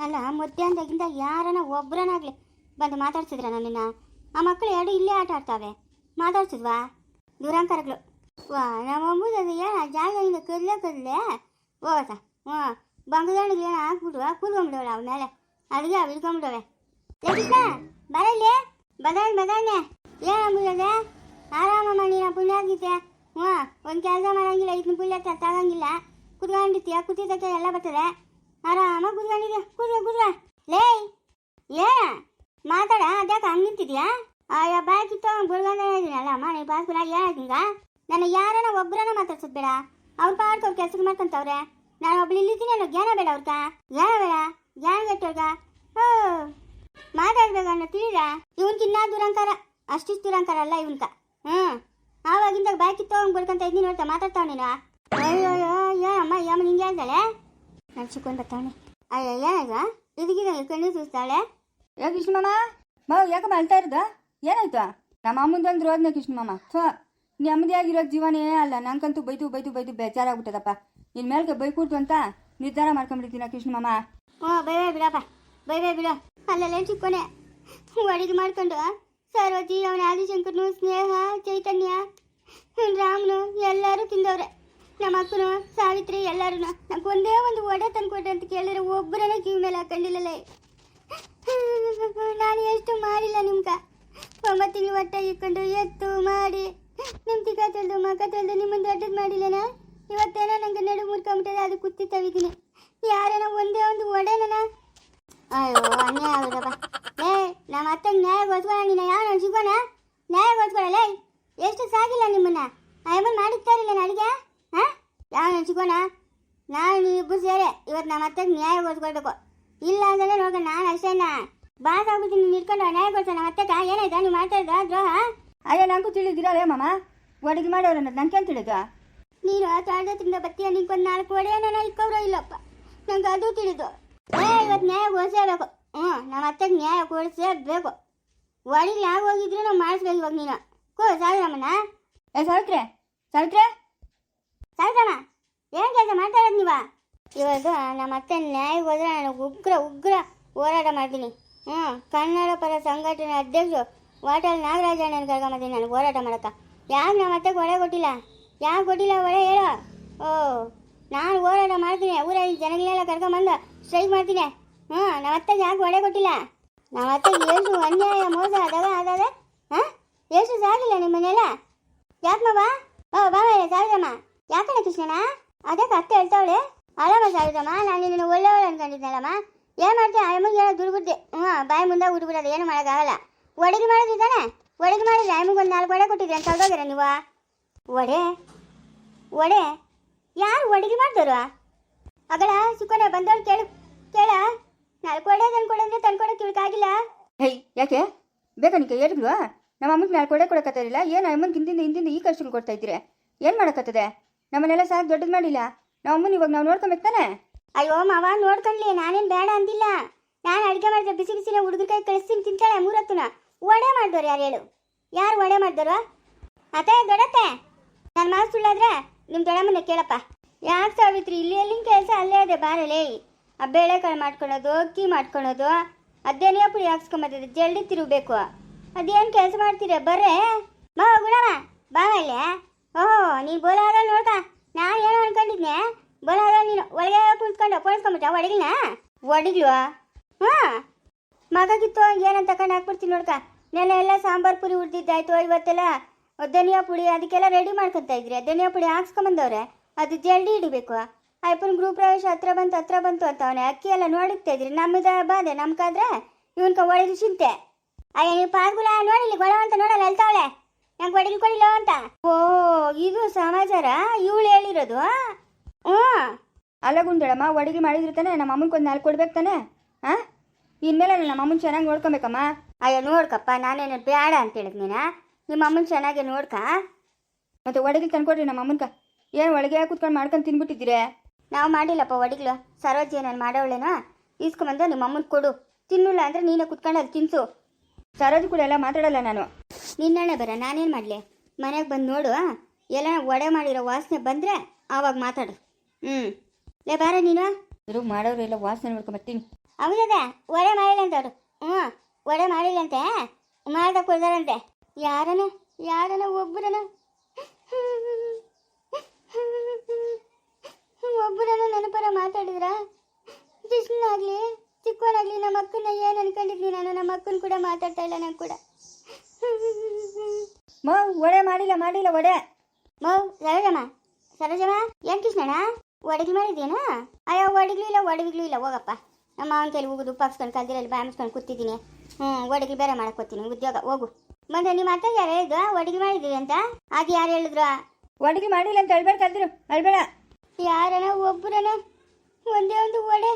ಅಲ್ಲ ಮಧ್ಯಾಹ್ನದಾಗಿಂದ ಯಾರನ್ನ ಒಬ್ಬರನ್ನಾಗ್ಲಿ ಬಂದು ಮಾತಾಡ್ಸಿದ್ರ ನನ್ನನ್ನ? ಆ ಮಕ್ಕಳು ಎರಡು ಇಲ್ಲೇ ಆಟ ಆಡ್ತಾವೆ. ಮಾತಾಡ್ಸಿದ್ವಾ? ದುರಂಕಾರಗಳು. ವಾ, ನಮ್ಮ ಅಮ್ಮದ ಏನ ಜಾಗದಿಂದ ಕದ್ಲೆ ಕದ್ಲೆ? ಹೋಗತ್ತ? ಹ್ಞೂ. ಬಂಗದಾಣಿಗೆ ಏನೋ ಹಾಕ್ಬಿಟ್ಟು ಕೂತ್ಕೊಂಡ್ಬಿಡವಳ ಅವನ ಮೇಲೆ? ಅದಕ್ಕೆ ಅವು ಇಳ್ಕೊಂಡ್ಬಿಡವೆ ಲೇ ಕೃಷ್ಣ ಬರ ಇಲ್ಲಿ ಬದಾಣ್ ಬದಾಣೆ ಏನಂಬಿಡದೆ ಆರಾಮಮ್ಮ ನೀನು ಪುಣ್ಯಾಗಿದ್ದೆ ಹ್ಞೂ. ಒಂದು ಕೆಲಸ ಮಾಡಂಗಿಲ್ಲ ಇದನ್ನ ಪುಣ್ಯ ತಗಂಗಿಲ್ಲ. ಕುತ್ಕೊಂಡಿರ್ತೀಯ? ಕೂತಿದ್ದಕ್ಕೆ ಎಲ್ಲ ಬರ್ತದೆ. ಆರಾಮಾಗಿ ಕುತ್ಕೊಂಡಿದ್ದೆ ಕೂರ್ವ ಕೂರ್ವ ಲೇ ಏನ ಮಾತಾಡ, ಅದ್ಯಾಕೆ ಹಂಗೆ ನಿಂತಿದ್ಯಾ? ಅಯ್ಯ ಬಾಕಿ ತಗೊಂಡು ಗುಳ್ಗಂದ ಇದೀನಲ್ಲ ಅಮ್ಮ ನೀ ಬಾಸ್ಕುಲ ಏನಾಯ್ತೀಗ ನನ್ನ ಯಾರನ್ನ ಒಬ್ಬರನ್ನ ಮಾತಾಡ್ಸೋದು ಬೇಡ. ಅವ್ರ ಪಾಡ್ಕ ಕೆಲ್ಸಕ್ಕೆ ಮಾಡ್ಕೊಂತವ್ರೆ. ನಾನು ಒಬ್ಳು ಇಲ್ಲಿದ್ದೀನಿ ಅನ್ನೋ ಜ್ಞಾನ ಬೇಡ ಅವ್ರಕ ಜ್ಞಾನ ಬೇಡ. ಜ್ಞಾನ ಕೆಟ್ಟವ್ರಗ ಹೋ ಮಾತಾಡ್ಬೇಕನ್ನ ತಿಳಿದ ಇವನ್ಕಿನ್ನ ದುರಂಕಾರ, ಅಷ್ಟಿಷ್ಟು ದುರಂಕಾರ ಅಲ್ಲ ಇವನ್ಕ. ಹ್ಞೂ. ಆವಾಗಿಂದ ಬಾಯ್ ತಗೊಂಡು ಗುಳ್ಕಂತ ಇದ್ದೀನಿ ನೋಡ್ತಾ ಮಾತಾಡ್ತಾವ ನೀನು. ಅಯ್ಯೋ ಅಯ್ಯೋ ಅಮ್ಮ ಯಮ್ಮ ಹಿಂಗೆ ಹೇಳ್ತಾಳೆ ನಾನು ಚಿಕ್ಕೊಂಡು ಬರ್ತಾವಣೆ ಅಯ್ಯ ಏನಾಯ್ತು ಇದಕ್ಕಿದ ಕಣ್ಣು ಸೂಸ್ತಾಳೆ ಏ ಕೃಷ್ಣಮ್ಮ ಮಾವ ಯಾಕಮ್ಮ ಮಲ್ತಾ ಇರ್ದ? ಏನಾಯ್ತು? ನಮ್ಮ ಅಮ್ಮಂದಂದ್ರೆ ಕೃಷ್ಣ ಕೃಷ್ಣಮ್ಮ ಥೋ ನೆಮ್ಮದಿ ಆಗಿರೋ ಜೀವನೇ ಅಲ್ಲ. ನಂಗಂತೂ ಬೈದು ಬೈದು ಬೈದು ಬೇಜಾರಾಗ್ಬಿಟ್ಟದಪ್ಪ. ನಿನ್ ಮೇಲ್ಗೆ ಬೈಕೂಡ್ತು ಅಂತ ನಿರ್ಧಾರ ಮಾಡ್ಕೊಂಡ್ಬಿಡ್ತೀನ ಕೃಷ್ಣಮ್ಮ ಹ್ಞೂ ಬೈ ಬೈ ಬಿಡಪ್ಪ. ಬೈ ಬಿಡ. ಅಲ್ಲೆಲ್ಲ ಚಿಕ್ಕೊನೆ? ಅಡಿಗೆ ಮಾಡ್ಕೊಂಡು. ಸರೋಜಿ ಅವನ ಆದಿಶಂಕರ್ನು ಸ್ನೇಹ ಚೈತನ್ಯ ರಾಮ್ನು ಎಲ್ಲರೂ ತಿಂದವ್ರೆ. ನಮ್ಮ ಅಕ್ಕನು ಸಾವಿತ್ರಿ ಎಲ್ಲರೂ ನಂಗೆ ಒಂದೇ ಒಂದು ಒಡೆ ತಂದ್ಕೊಟ್ರೆ ಅಂತ ಕೇಳಿದ್ರೆ ಒಬ್ಬರನ್ನ ಕಿವಿ ಮೇಲೆ ಹಾಕೊಂಡಿಲ್ಲಲೇ. ನಾನು ಎಷ್ಟು ಮಾಡಿಲ್ಲ ನಿಮ್ಗೆ? ಒಂಬತ್ತು ತಿಂಗಳು ಹೊಟ್ಟೆ ಇಟ್ಕೊಂಡು ಎತ್ತು ಮಾಡಿ. ನಿಮ್ಮ ತಿಕ್ಕ ತೊಳೆದು, ಮಕ್ಕ ತೊಳೆದು ನಿಮ್ಮನ್ನು ದೊಡ್ಡದು ಮಾಡಿಲ್ಲನ? ಇವತ್ತೇನೋ ನಂಗೆ ನಡು ಮುರ್ಕೊಂಬಿಟ್ಟದೆ ಅದು ಕುತ್ತಿ ತವಿದ್ದೀನಿ ಯಾರೇನೋ ಒಂದೇ ಒಂದು ಒಡೆನನ? ಅಯ್ಯೋ, ಅನ್ಯಾಯ ಆಗುದಪ್ಪ. ಏ, ನಮ್ಮ ಅತ್ತಂಗೆ ನ್ಯಾಯಗೋಸ್ಕರ ನೀನು? ಯಾವ ಸಿಗೋಣ ನ್ಯಾಯ ಲೇ ಎಷ್ಟು ಸಾಗಿಲ್ಲ ನಿಮ್ಮನ್ನ? ಅಯ್ಯಮ್ಮನ್ ಮಾಡಿರ್ತಾರಿಲ್ಲ ಅಡಿಗೆ? ಯಾವ ಸಿಗೋಣ ನಾನು ನೀವಿಬ್ಬರು ಸೇರಿ ಇವತ್ತು ನಮ್ಮ ಅತ್ತೆಗೆ ನ್ಯಾಯ ಕೊಡಿಸ್ಕೊಳ್ಬೇಕು. ಇಲ್ಲ ಅಂದ್ರೆ ನೋಡ ನಾನು ಅಷ್ಟೇನ? ಬಾಸ್ ಆಗ್ಬಿಟ್ಟು ನೀನು ಇಟ್ಕೊಂಡು ನ್ಯಾಯಗೋಸ್ಕರ ನಮ್ಮ ಅತ್ತಕ್ಕ ಏನಾಯ್ತಾ? ನೀವು ಮಾತಾಡ್ದ ದ್ರೋಹ? ಅದೇ ನಂಗೂ ತಿಳಿದಿರಲ್ಲ ಮಾಮ? ಒಡಗಿ ಮಾಡೋರು ಅನ್ನೋದು ನಂಗೆ ತಿಳಿದ? ನೀನು ತಿಂದ ಬತ್ತೀಯ ನಿಂಗೊಂದು ನಾಲ್ಕು ಒಡೆಯನ್ನ ಇಕ್ಕೋರೋ ಇಲ್ಲಪ್ಪ? ನಂಗೆ ಅದು ತಿಳಿದು. ಏ ಇವತ್ತು ನ್ಯಾಯ ಕೊಡಿಸೇಬೇಕು ಹ್ಞೂ ನಮ್ಮ ಅತ್ತೆಗೆ ನ್ಯಾಯ ಕೊಡಿಸೇಬೇಕು ಒಡಿಗೆ ಯಾವ ಹೋಗಿದ್ರು ನಾವು ಮಾಡಿಸ್ಬೇಕು ಇವಾಗ ನೀನು. ಕೋ ಸಾವಿರಮ್ಮನ ಏ ಸೊಳ್ತ್ರೆ ಸಾವಿತ್ರೆ? ಸಾವಿರಮ್ಮ ಏನು ಕೆಲಸ ಮಾಡ್ತಾ ಇರೋದು ನೀವ? ಇವಾಗ ನಮ್ಮ ಅತ್ತೆ ನ್ಯಾಯಕ್ಕೆ ಹೋದ್ರೆ ನಾನು ಉಗ್ರ ಉಗ್ರ ಹೋರಾಟ ಮಾಡ್ತೀನಿ. ಹ್ಞೂ ಕನ್ನಡ ಪರ ಸಂಘಟನೆ ಅಧ್ಯಕ್ಷರು ವಾಟಲ್ ನಾಗರಾಜಣ್ಣನ ಕರ್ಕೊಂಬತ್ತೀನಿ ನಾನು ಹೋರಾಟ ಮಾಡಕ್ಕ. ಯಾಕೆ ನಮ್ಮ ಅತ್ತೆಗೆ ಹೊಡೆ ಕೊಟ್ಟಿಲ್ಲ? ಯಾಕೆ ಕೊಟ್ಟಿಲ್ಲ ಹೊಡೆ ಹೇಳೋ. ಓ, ನಾನು ಹೋರಾಟ ಮಾಡ್ತೀನಿ, ಊರಲ್ಲಿ ಜನಗಳೆಲ್ಲ ಕರ್ಕೊಂಬಂದು ಸ್ಟ್ರೈಕ್ ಮಾಡ್ತೀನಿ. ಹ್ಞೂ ನಮ್ಮ ಅತ್ತೆಗೆ ಯಾಕೆ ಹೊಡೆ ಕೊಟ್ಟಿಲ್ಲ? ನಮ್ಮ ಅತ್ತೆಗೆ ಎಷ್ಟು ಅನ್ಯಾಯ, ಮೋಸ ಅದಾವ ಅದಾದ ಹಾಂ? ಎಷ್ಟು ಸಾಗಿಲ್ಲ ನಿಮ್ಮನ್ನೆಲ್ಲ? ಯಾಕಮ್ಮ ಬಾ ಓ ಬಾಮ ಸಾವಿರಮ್ಮ ಯಾಕಣ್ಣ ಕೃಷ್ಣಣ್ಣ? ಅದಕ್ಕೆ ಅತ್ತೆ ಹೇಳ್ತಾವಳೆ. ಅಲ್ಲಮ್ಮ ಸಾವಿರಮ್ಮ ನಾನು ನಿನ್ನ ಒಳ್ಳೆಯವಳು ಅನ್ಕೊಂಡಿದ್ದಲ್ಲಮ್ಮ ಏನು ಮಾಡ್ತೀನಿ ಅಮ್ಮಗೆ ಹೇಳೋ ದುರ್ಗುದ್ದೆ ಹ್ಞೂ ಬಾಯಿ ಮುಂದೆ ಉಡ್ಬಿಡೋದು ಏನು ಮಾಡೋಕ್ಕಾಗಲ್ಲ. ಒಡಗೆ ಮಾಡೋದಿದ್ದಾನೆ ಒಡಗೆ ಮಾಡಿದ್ರೆ? ಅಮ್ಮಗೆ ಒಂದು ನಾಲ್ಕು ಒಡೆ ಕೊಟ್ಟಿದ್ದೆ ಅಂತ ಹೋಗಿರ ನೀವು? ಒಡೆ ಒಡೆ ಯಾರು ಒಡಗೆ ಮಾಡ್ದವ್ರು ಅಗಳ ಸುಖನೆ ಬಂದವ್ರು ಕೇಳು. ಕೇಳ. ನಾಲ್ಕು ಒಡೆ ತಂದ್ಕೊಡಂದ್ರೆ ತಂದ್ಕೊಡಕ್ಕೆ ಇವಕ್ಕಾಗಿಲ್ಲ ಹೇಯ್, ಯಾಕೆ? ಬೇಕಾ ನಿಂಗೆ ಏಟ್ಗಳು ನಮ್ಮ ಅಮ್ಮಗೆ ನಾಲ್ಕು ಕೊಡೆ ಕೊಡಕತ್ತಿರಲ್ಲ. ಏನು ಅಮ್ಮನ ಹಿಂದಿಂದ ಹಿಂದಿಂದ ಈ ಕಷ್ಟಗಳು ಕೊಡ್ತಾ ಇದ್ದೀರಿ? ಏನು ಮಾಡಕತ್ತದೆ? ನಮ್ಮನ್ನೆಲ್ಲ ಸಾಕು ದೊಡ್ಡದು ಮಾಡಿಲ್ಲ. ನಮ್ಮ ಅಮ್ಮನ ಇವಾಗ ನಾವು ನೋಡ್ಕೊಬೇಕು ಅಯ್ಯೋ ಮಾವ, ನೋಡ್ಕೊಂಡ್ಲಿ, ನಾನೇನು ಬೇಡ ಅಂದಿಲ್ಲ. ನಾನು ಅಡುಗೆ ಮಾಡಿದ್ರೆ ಬಿಸಿ ಬಿಸಿನ ಹುಡುಗರ ಕೈ ಕಳಿಸ್ತೀನಿ, ತಿಂತಾಳೆ ಮೂರತ್ತುನ. ಒಡೆ ಮಾಡಿದವ್ರು ಯಾರು ಹೇಳು? ಯಾರು ಒಡೆ ಮಾಡಿದವರು? ಅತ್ತೆ, ದೊಡ್ಡತ್ತೆ? ನನ್ನ ಮಾತು ಸುಳ್ಳಾದ್ರೆ ನಿಮ್ಮ ಮನೆ ಕೇಳಪ್ಪ. ಯಾಕೆ ಸಾವಿತ್ರಿ, ಇಲ್ಲಿ ಎಲ್ಲಿನ ಕೆಲಸ, ಅಲ್ಲೇ ಇದೆ ಬಾರಲೇ ಆ ಬೇಳೆಕಾಳು ಮಾಡ್ಕೊಳೋದು, ಅಕ್ಕಿ ಮಾಡ್ಕೊಳೋದು, ಅದೇನೇ ಪುಡಿ ಹಾಕ್ಸ್ಕೊಂಬತ್ತಿದೆ ಜಲ್ದಿ ತಿರುಗಬೇಕು. ಅದೇನು ಕೆಲಸ ಮಾಡ್ತೀರ, ಬರ್ರೆ? ಬಾ ಗುಣವ ಬಾ ಇಲ್ಲೇ. ಓಹೋ ನೀ ಬೋಲಾದ ನೋಡ್ಕ. ನಾನು ಏನೋ ಅನ್ಕೊಂಡಿದ್ನೆ. ಬೋಲಾರ ನೀನು ಒಳಗೆ ಕುಂತ್ಕೊಂಡು ಪೋಣಿಸ್ಕೊಂಬಿಟ್ಟ ಒಡಗಿನ ಒಡಗಿಲ್ವಾ? ಹಾಂ ಮಗ ಕಿತ್ತು ಏನಂತ ತಕೊಂಡು ಹಾಕ್ಬಿಡ್ತೀನಿ ನೋಡ್ಕ. ನೆನ್ನೆ ಎಲ್ಲ ಸಾಂಬಾರು ಪುರಿ ಉಡ್ದಿದ್ದಾಯ್ತು ಇವತ್ತೆಲ್ಲ ಧನಿಯಾ ಪುಡಿ ಅದಕ್ಕೆಲ್ಲ ರೆಡಿ ಮಾಡ್ಕೊತಾ ಇದ್ರಿ. ಧನಿಯಾ ಪುಡಿ ಹಾಕ್ಸ್ಕೊಂಬಂದವ್ರೆ. ಅದು ಜಲ್ದಿ ಹಿಡಿಬೇಕು. ಅಯ್ಯಪ್ಪನ ಗೃಹ ಪ್ರವೇಶ ಹತ್ರ ಬಂತು ಹತ್ರ ಬಂತು ಅಂತ ಅವನೇ ಅಕ್ಕಿ ಎಲ್ಲ ನೋಡುತ್ತಾ ಇದ್ರಿ. ನಮ್ಮದ ಬಾಧೆ ನಮ್ಕಾದ್ರೆ? ಇವನ್ಕ ಒಳಗೆ ಚಿಂತೆ. ಅಯ್ಯ ನೀವು ಪಾರ್ಗುಲ ನೋಡಿಲಿ ಗೊಳ ಅಂತ ನೋಡಲ್ಲ ಹೇಳ್ತಾವಳೆ ನಂಗೆ ಒಡಗಿ ಕೊಡಿಲ್ಲ ಅಂತ? ಓ, ಇದು ಸಮಾಚಾರ? ಇವಳು ಹೇಳಿರೋದು? ಹ್ಞೂ. ಅಲ್ಲ ಗುಂದಳಮ್ಮ ಅಡುಗೆ ಮಾಡಿದ್ರೆ ತಾನೆ ನಮ್ಮ ಅಮ್ಮನಿಗೆ ಒಂದು ನಾಲ್ಕು ಕೊಡ್ಬೇಕು ತಾನೆ? ಹಾಂ? ಇನ್ಮೇಲೆ ನಮ್ಮ ಅಮ್ಮನ ಚೆನ್ನಾಗಿ ನೋಡ್ಕೊಬೇಕಮ್ಮ. ಅಯ್ಯ, ನೋಡ್ಕಪ್ಪ, ನಾನೇನು ಬೇಡ ಅಂತ ಹೇಳಿದ್ ನೀನ? ನಿಮ್ಮ ಅಮ್ಮನ ಚೆನ್ನಾಗಿ ನೋಡ್ಕ? ಮತ್ತೆ ಒಡಗಿ ತಂದ್ಕೊಡ್ರಿ ನಮ್ಮ ಅಮ್ಮನ್ಕ. ಏನು ಒಳಗೆ ಕೂತ್ಕೊಂಡು ಮಾಡ್ಕೊಂಡು ತಿನ್ಬಿಟ್ಟಿದ್ದೀರಿ? ನಾವು ಮಾಡಿಲ್ಲಪ್ಪ ಒಡಗಿಲು ಸರೋಜ್ ನಾನು ಮಾಡೋವಳೇನೋ ಇಸ್ಕೊಂಬಂದು ನಿಮ್ಮ ಅಮ್ಮನ ಕೊಡು. ತಿನ್ನಿಲ್ಲ ಅಂದ್ರೆ ನೀನೇ ಕುತ್ಕೊಂಡು ಅಲ್ಲಿ ತಿನ್ಸು. ಸರೋಜ್ ಕೂಡ ಎಲ್ಲ ಮಾತಾಡಲ್ಲ ನಾನು. ನಿನ್ನಣೆ ಬರ ನಾನೇನು ಮಾಡಲಿ? ಮನೆಗೆ ಬಂದು ನೋಡು ಎಲ್ಲ ಒಡೆ ಮಾಡಿರೋ ವಾಸನೆ ಬಂದರೆ ಆವಾಗ ಮಾತಾಡು. ಹ್ಞೂ ಲೇ ಬಾರ ನೀನು. ಇದ್ರೂ ಮಾಡೋರು ಎಲ್ಲ ವಾಸನೆ ನೋಡ್ಕೊಂಬರ್ತೀನಿ ಹೌದದ? ಒಡೆ ಮಾಡಿಲ್ಲ ಅಂತ ಅವರು. ಹ್ಞೂ ಒಡೆ ಮಾಡಿಲ್ಲಂತೆ ಮಾಡ್ದ ಕೊಡ್ದಾರಂತೆ ಯಾರನ? ಯಾರನ ಒಬ್ಬರನ ಒಬ್ಬರನ ನನ್ನ ಪರ ಮಾತಾಡಿದ್ರ? ಕೃಷ್ಣನಾಗ್ಲಿ ಚಿಕ್ಕವನಾಗ್ಲಿ ನಮ್ಮ ಅಕ್ಕನ ಏನು ಅನ್ಕೊಂಡಿದ್ನಿ ನಾನು? ನಮ್ಮ ಅಕ್ಕನ ಕೂಡ ಮಾತಾಡ್ತಾ ಇಲ್ಲ ನಾನು ಕೂಡ. ಮೋ ಒಡೆ ಮಾಡಿಲ್ಲ ಮಾಡಿಲ್ಲ ಒಡೆ ಮೌ ಸರೋಜಮ್ಮ ಸರೋಜಮ್ಮ ಏನ್ ಕೃಷ್ಣಣ್ಣ? ಒಡಗಿ ಮಾಡಿದ್ದೀನಾ ಅಯ್ಯೋ ಒಡಗ್ಲು ಇಲ್ಲ ಒಡಗಿಗ್ಲು ಇಲ್ಲ. ಹೋಗಪ್ಪ. ನಮ್ಮ ಅವನ ಕೈಲಿ ಹೋಗುದು ಉಪ್ಪು ಹಾಕ್ಸ್ಕೊಂಡು ಕಲ್ದಿರಲ್ಲಿ ಬಾಯ್ ಮುಚ್ಕೊಂಡು ಕೂತಿದ್ದೀನಿ. ಹ್ಞೂ ಒಡಗಿ ಬೇರೆ ಮಾಡ್ಕೊತೀನಿ ಉದ್ಯೋಗ ಹೋಗು. ಮತ್ತೆ ನಿಮ್ಮ ಅತ್ತೆ ಯಾರು ಹೇಳಿದ್ರು ಒಡಗಿ ಮಾಡಿದ್ದೀರಿ ಅಂತ? ಅದು ಯಾರು ಹೇಳಿದ್ರು? ಒಡಗಿ ಮಾಡಿಲ್ಲ ಅಂತ ಹೇಳ್ಬೇಡ ಕಲ್ದಿರು. ಹೇಳ್ಬೇಡ. ಯಾರನ ಒಬ್ಬರನ ಒಂದೇ ಒಂದು ಒಡೆ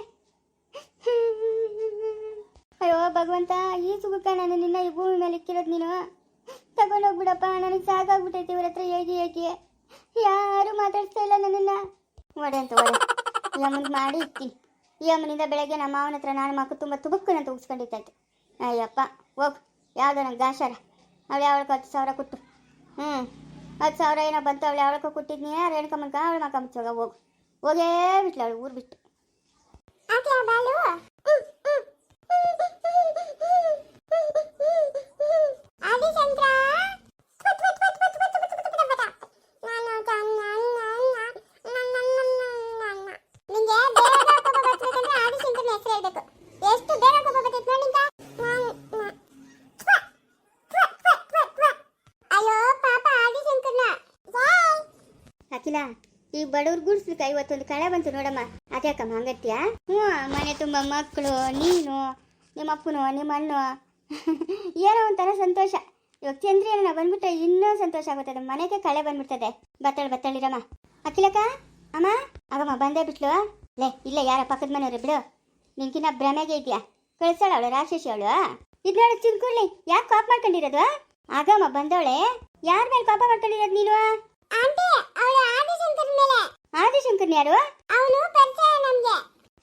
ಅಯ್ಯೋ, ಭಗವಂತ, ಈ ಸುಖಕ್ಕ ನಾನು ನಿನ್ನ ಈ ಭೂಮಿ ಮೇಲೆ ಇಕ್ಕಿರೋದು ನೀನು? ತಗೊಂಡೋಗ್ಬಿಡಪ್ಪ ನನಗೆ ಸಾಕಾಗ್ಬಿಟ್ಟೈತಿ ಇವ್ರ ಹತ್ರ ಹೇಗೆ ಹೇಗೆ? ಯಾರು ಮಾತಾಡ್ತಾ ಇಲ್ಲ ನನ್ನನ್ನ. ಒಡೆ ಅಂತ ಒಡೆ. ಯಮನ್ ಮಾಡಿ ಇರ್ತೀನಿ ಈ ಅಮ್ಮನಿಂದ ಬೆಳಗ್ಗೆ ನಮ್ಮ ಮಾವನ ಹತ್ರ ನಾನು ಮಕ್ಕ ತುಂಬ ತುಬುಕ್ಕನ ಉಗಿಸ್ಕೊಂಡಿದ್ದಾಯ್ತು ಅಯ್ಯಪ್ಪ, ಹೋಗು. ಯಾವುದೋ ನಂಗೆ ದಾಶಾರ ಅವಳು ಯಾವಳಕ್ಕೆ ಹತ್ತು ಸಾವಿರ ಕೊಟ್ಟು. ಹ್ಞೂ ಹತ್ತು ಸಾವಿರ ಏನೋ ಬಂತು, ಅವಳು ಯಾವಳಕ್ಕೆ ಕೊಟ್ಟಿದ್ನಿ ರೇಣುಕಮ್ಮನ್ಕ ಅವಳು ಮಕ್ಕ ಮುಚ್ಚೋಗ ಹೋಗು. ಹೋಗೇ ಬಿಟ್ಲು ಅವಳು, ಊರು ಬಿಟ್ಟು ಎಷ್ಟು ಬೇಗ ಕೋಪ ಬರ್ತೈತೆ ನೋಡಿ ಅಯ್ಯೋ ಪಾಪ ಆದಿಶಂಕರ್ನ ಅಖಿಲ ಈ ಬಡವ್ರ ಗುಡ್ಸ್ಲಿಕ್ಕ ಇವತ್ತೊಂದು ಕಳೆ ಬಂತು ನೋಡಮ್ಮ. ಅದ್ಯಾಕಮ್ಮ ಹಂಗತ್ಯ ಹ್ಞೂ, ಮನೆ ತುಂಬ ಮಕ್ಕಳು, ನೀನು ನಿಮ್ಮ ಅಪ್ಪನು ನಿಮ್ಮ ಅಣ್ಣು ಏನೋ ಒಂಥರ ಸಂತೋಷ. ಇವಾಗ ಚಂದ್ರಿಯನ್ನ ಬಂದ್ಬಿಟ್ಟೆ ಇನ್ನೂ ಸಂತೋಷ ಆಗುತ್ತದೆ ಮನೆಗೆ ಕಳೆ ಬಂದ್ಬಿಡ್ತದೆ. ಬತ್ತಳು ಬತ್ತಳಿರಮ್ಮ ಅಖಿಲಕ್ಕ? ಅಮ್ಮ? ಆಗಮ್ಮ ಬಂದೇ ಬಿಟ್ಲು. ಲೇ, ಇಲ್ಲ ಯಾರ ಪಕ್ಕದ ಮನೆಯವ್ರೆ ಬಿಡು. ನಿನ್ಕಿನ್ನ ಭ್ರಮೆಗೆ ಇದೆಯಾ? ಕಳ್ಸಾಳ ಅವಳು, ರಾಕ್ಷಸಿ ಅವಳು? ಇದ್ ನೋಡಿ ಚಿನ್ಕುರ್ಲಿ ಯಾಕೆ ಕಾಪ್ ಮಾಡ್ಕೊಂಡಿರೋದು? ಆಗಮ್ಮ ಬಂದವಳೆ? ಯಾರ ಮೇಲೆ ಪಾಪ ಮಾಡ್ಕೊಂಡಿರೋದು ನೀನು? ಆಂಟಿ ಅವಳು ಆದಿಶಂಕರ್ ಮೇಲೆ. ಆದಿಶಂಕರ್ನ ಯಾರು? ಅವನು ಪರಿಚಯ ನಮ್ಗೆ.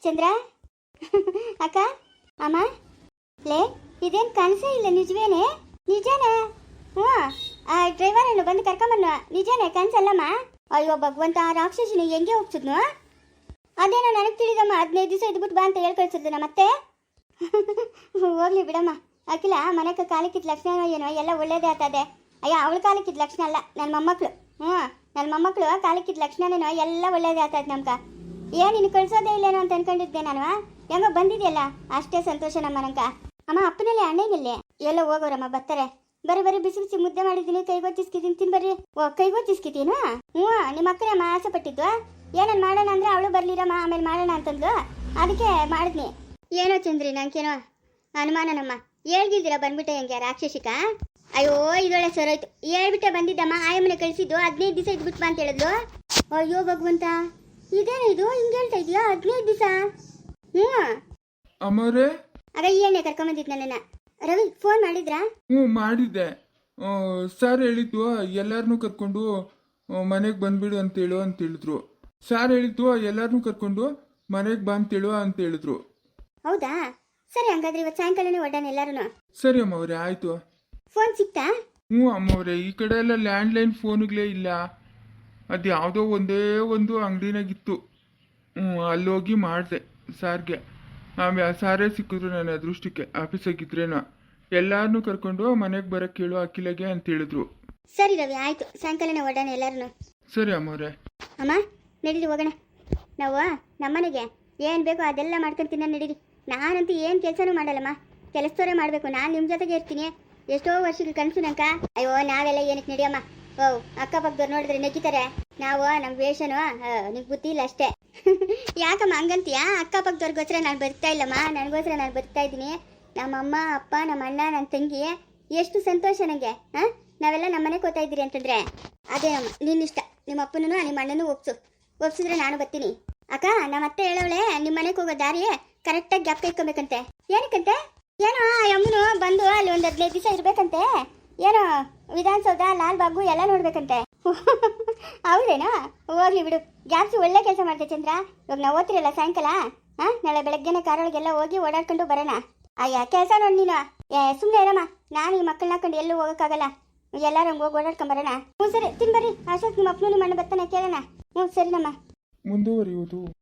ಚಂದ್ರ? ಅಕ್ಕ ಅಮ್ಮ ಲೇ ಇದೇನ್ ಕನಸೇ ಇಲ್ಲ ನಿಜವೇನೆ? ನಿಜನೇ? ಹ್ಞೂ ಆ ಡ್ರೈವರ್ ಅನ್ನು ಬಂದು ಕರ್ಕೊಂಬನ್ನ ನಿಜನೇ ಕನ್ಸಲ್ಲಮ್ಮ? ಅಯ್ಯೋ ಭಗವಂತ ಆ ರಾಕ್ಷಸಿನ ಹೆಂಗೆ ಹೋಗ್ಸಿದ್ನು? ಅದೇನೋ ನನಗೆ ತಿಳಿದಮ್ಮ ಹದಿನೈದು ದಿವಸ ಇದ್ಬಿಟ್ಟು ಬಾ ಅಂತ ಹೇಳಿ ಕಳ್ಸಿದ್ನ ಮತ್ತೆ. ಹೋಗ್ಲಿ ಬಿಡಮ್ಮ. ಅಖಿಲ ಮನೆಗೆ ಕಾಲಿಕ್ಕಿದ ಲಕ್ಷಣ ಏನೋ ಎಲ್ಲ ಒಳ್ಳೇದೇ ಆಗ್ತದೆ. ಅಯ್ಯ ಅವಳ ಕಾಲಿಕ್ಕಿದ ಲಕ್ಷಣ ಅಲ್ಲ ನನ್ನ ಮೊಮ್ಮಕ್ಳು. ಹ್ಞೂ ನನ್ನ ಮೊಮ್ಮಕ್ಕಳು ಕಾಲಕ್ಕಿದ್ದ ಲಕ್ಷಣನೇನೋ ಎಲ್ಲ ಒಳ್ಳೇದೇ ಆಗ್ತದೆ ನಮ್ಗ. ಏನು ಇನ್ನು ಕಳ್ಸೋದೇ ಇಲ್ಲೇನೋ ಅಂತ ಅನ್ಕೊಂಡಿದ್ದೆ ನಾನು ಹೆಂಗೋ ಬಂದಿದೆಯಲ್ಲ, ಅಷ್ಟೇ ಸಂತೋಷ ನಮ್ಮ ನಂಗ ಅಮ್ಮ, ಅಪ್ಪನಲ್ಲಿ ಅಣ್ಣನಲ್ಲಿ ಎಲ್ಲ ಹೋಗೋರಮ್ಮ, ಬರ್ತಾರೆ. ಬರೀ ಬರೀ ಬಿಸಿ ಬಿಸಿ ಮುದ್ದೆ ಮಾಡಿದ್ದೀನಿ ಕೈಗೊಚ್ಚಿಸ್ಕಿದ್ದೀನಿ ತಿನ್ ಬರ್ರಿ. ಓ ಕೈಗೊಚ್ಚಿಸ್ಕಿತೀನ ಹ್ಞೂ, ನಿಮ್ಮ ಅಕ್ಕನೇ ಅಮ್ಮ ಆಸೆ ಪಟ್ಟಿದ್ದು ಏನನ್ ಮಾಡೋಣ ಅಂದ್ರೆ ಅವಳು ಬರ್ಲಿರಮ್ಮ, ಆಮೇಲೆ ಮಾಡೋಣ ಅಂತಂದು ಅದಕ್ಕೆ ಮಾಡಿದ್ನಿ. ಏನೋ ಚಂದ್ರಿ, ನಂಗೇನೋ ಅನುಮಾನನಮ್ಮ. ಹೇಳ್ಗಿದ್ದೀರಾ ಬಂದ್ಬಿಟ್ಟೆ ಹೆಂಗೆ, ರಾಕ್ಷಸಿಕ? ಅಯ್ಯೋ ಇದೊಳ್ಳೆ ಸರೋಯ್ತು ಹೇಳ್ಬಿಟ್ಟೆ ಬಂದಿದ್ದಮ್ಮ ಆಯಮ್ಮನೆ ಕಳಿಸಿದ್ದು. ಹದಿನೈದು ದಿವಸ ಇದ್ಬಿಟ್ಟು ಬಾ ಅಂತ ಹೇಳಿದ್ಲು. ಅಯ್ಯೋ ಭಗವಂತ. ಇದೇನು ಇದು? ಹಿಂಗೆ ಹೇಳ್ತಾ ಇದೆಯಾ? ಹದಿನೈದು ದಿವಸ? ಹ್ಞೂ. ಅಮರೇ ಅದ ಈ ಎಣ್ಣೆ ಕರ್ಕೊಂಬಂದಿದ್ದು ನನ್ನನ್ನು. ರವಿ ಫೋನ್ ಮಾಡಿದ್ರಾ? ಹ್ಞೂ ಮಾಡಿದ್ದೆ. ಸರ್ ಹೇಳಿದ್ದು ಎಲ್ಲರನ್ನೂ ಕರ್ಕೊಂಡು ಮನೆಗೆ ಬಂದ್ಬಿಡು ಅಂತೇಳು ಅಂತ ಹೇಳಿದ್ರು. ಸರ್ ಹೇಳಿದ್ದು ಎಲ್ಲರನ್ನೂ ಕರ್ಕೊಂಡು ಮನೆಗೆ ಬಾ ಅಂತೇಳು ಅಂತ ಹೇಳಿದ್ರು. ಹೌದಾ? ಸರಿ ಹಂಗಾದ್ರೆ ಇವತ್ತು ಸಾಯಂಕಾಲನೇ ಒಡ್ಡಾನೆ ಎಲ್ಲರೂ ಸರಿ ಅಮ್ಮ ಅವರೇ ಆಯಿತು. ಫೋನ್ ಸಿಕ್ತಾ ಹ್ಞೂ ಅಮ್ಮವ್ರೆ ಈ ಕಡೆ ಎಲ್ಲ ಲ್ಯಾಂಡ್ಲೈನ್ ಫೋನುಗಳೇ ಇಲ್ಲ. ಅದು ಯಾವುದೋ ಒಂದೇ ಒಂದು ಅಂಗಡಿನಾಗಿತ್ತು. ಹ್ಞೂ ಅಲ್ಲೋಗಿ ಮಾಡಿದೆ ಸಾರ್ಗೆ. ಆಮೇಲೆ ಸಾರೇ ಸಿಕ್ಕಿದ್ರು ನನ್ನ ಅದೃಷ್ಟಕ್ಕೆ ಆಫೀಸಾಗಿದ್ರೇನೋ. ಎಲ್ಲರನ್ನೂ ಕರ್ಕೊಂಡು ಮನೆಗೆ ಬರಕ್ಕೆ ಕೇಳು ಅಕ್ಕಿಲಗೆ ಅಂತ ಹೇಳಿದ್ರು. ಸರಿ ರವಿ ಆಯ್ತು. ಸಾಯಂಕಾಲನೇ ಹೊಡ್ಡಾನ ಎಲ್ಲರೂ ಸರಿ ಅಮ್ಮವ್ರೆ. ಅಮ್ಮ ನಡೀರಿ ಹೋಗೋಣ. ನಾವು ನಮ್ಮನೆಗೆ ಏನು ಬೇಕೋ ಅದೆಲ್ಲ ಮಾಡ್ಕೊಂಡು ತಿನ್ನ ನಡೀರಿ. ನಾನಂತೂ ಏನು ಕೆಲಸನೂ ಮಾಡಲ್ಲಮ್ಮ. ಕೆಲಸದವರೇ ಮಾಡಬೇಕು. ನಾನು ನಿಮ್ಮ ಜೊತೆಗೆ ಇರ್ತೀನಿ. ಎಷ್ಟೋ ವರ್ಷಗಳ ಕನಸು ನಂಕ. ಅಯ್ಯೋ, ನಾವೆಲ್ಲ ಏನಕ್ಕೆ ನಡಿಯಮ್ಮ? ಓ ಅಕ್ಕಪಕ್ಕದವ್ರು ನೋಡಿದ್ರೆ ನೆಗಿತಾರೆ ನಾವು ನಮ್ಮ ವೇಷನು? ನಿಮ್ಗೆ ಬುದ್ಧಿ ಇಲ್ಲ ಅಷ್ಟೇ. ಯಾಕಮ್ಮ ಹಂಗಂತೀಯ? ಅಕ್ಕಪಕ್ಕದವ್ರಿಗೋಸ್ಕರ ನಾನು ಬರ್ತಾ ಇಲ್ಲಮ್ಮ. ನನಗೋಸ್ಕರ ನಾನು ಬರ್ತಾ ಇದ್ದೀನಿ. ನಮ್ಮ ಅಮ್ಮ ಅಪ್ಪ ನಮ್ಮ ಅಣ್ಣ ನನ್ನ ತಂಗಿ, ಎಷ್ಟು ಸಂತೋಷ ನನಗೆ ಹಾಂ? ನಾವೆಲ್ಲ ನಮ್ಮನೆ ಹೋಗ್ತಾ ಇದ್ದೀರಿ ಅಂತಂದ್ರೆ. ಅದೇ ಅಮ್ಮ ನಿನ್ನಿಷ್ಟ. ನಿಮ್ಮ ಅಪ್ಪನೂ ನಿಮ್ಮ ಅಣ್ಣನೂ ಒಪ್ಸು. ಒಪ್ಸಿದ್ರೆ ನಾನು ಬರ್ತೀನಿ. ಅಕ್ಕ ನಮ್ಮ ಅತ್ತೆ ಹೇಳವಳೆ ನಿಮ್ಮ ಮನೆಗೆ ಹೋಗೋ ದಾರಿ ಕರೆಕ್ಟಾಗಿ ಗ್ಯಾಪ್ ಇಟ್ಕೊಬೇಕಂತೆ ಏನಕ್ಕಂತೆ? ಏನೋ ಆ ಅಮ್ಮನು ಬಂದು ಅಲ್ಲಿ ಒಂದು ಹದಿನೈದು ದಿವಸ ಇರ್ಬೇಕಂತೆ. ಏನೋ ವಿಧಾನಸೌಧ ಲಾಲ್ ಬಾಗು ಎಲ್ಲ ನೋಡ್ಬೇಕಂತೆ. ಹೌದೇನೋ? ಹೋಗ್ಲಿ ಬಿಡು. ಜಾಸ್ತಿ ಒಳ್ಳೆ ಕೆಲಸ ಮಾಡ್ತೆ ಚಂದ್ರ. ಇವಾಗ ನಾವು ಓದ್ತಿರಲ್ಲ ಸಾಯಂಕಾಲ? ಹಾ ನಾಳೆ ಬೆಳಗ್ಗೆನೆ ಕಾರೊಳಗೆಲ್ಲ ಹೋಗಿ ಓಡಾಡ್ಕೊಂಡು ಬರೋಣ. ಅಯ್ಯ, ಕೆಲಸ ನೋಡಿ ನೀನು. ಏ ಸುಮ್ಮನೆ ಇರಮ್ಮ. ನಾನು ಈ ಮಕ್ಕಳನ್ನ ಹಾಕೊಂಡು ಎಲ್ಲೂ ಹೋಗೋಕ್ಕಾಗಲ್ಲ. ಎಲ್ಲರೂ ಹಂಗೆ ಓಡಾಡ್ಕೊಂಡ್ ಬರೋಣ. ಹ್ಞೂ ಸರಿ, ತಿನ್ ಬರ್ರಿ. ಅಶೋಕ್ ನಿಮ್ಮ ಅಪ್ಪನೂ ನಿಮ್ಮ ಬರ್ತಾನೆ, ಕೇಳೋಣ. ಹ್ಞೂ ಸರಿನಮ್ಮ ಮುಂದುವರಿಯುವುದು.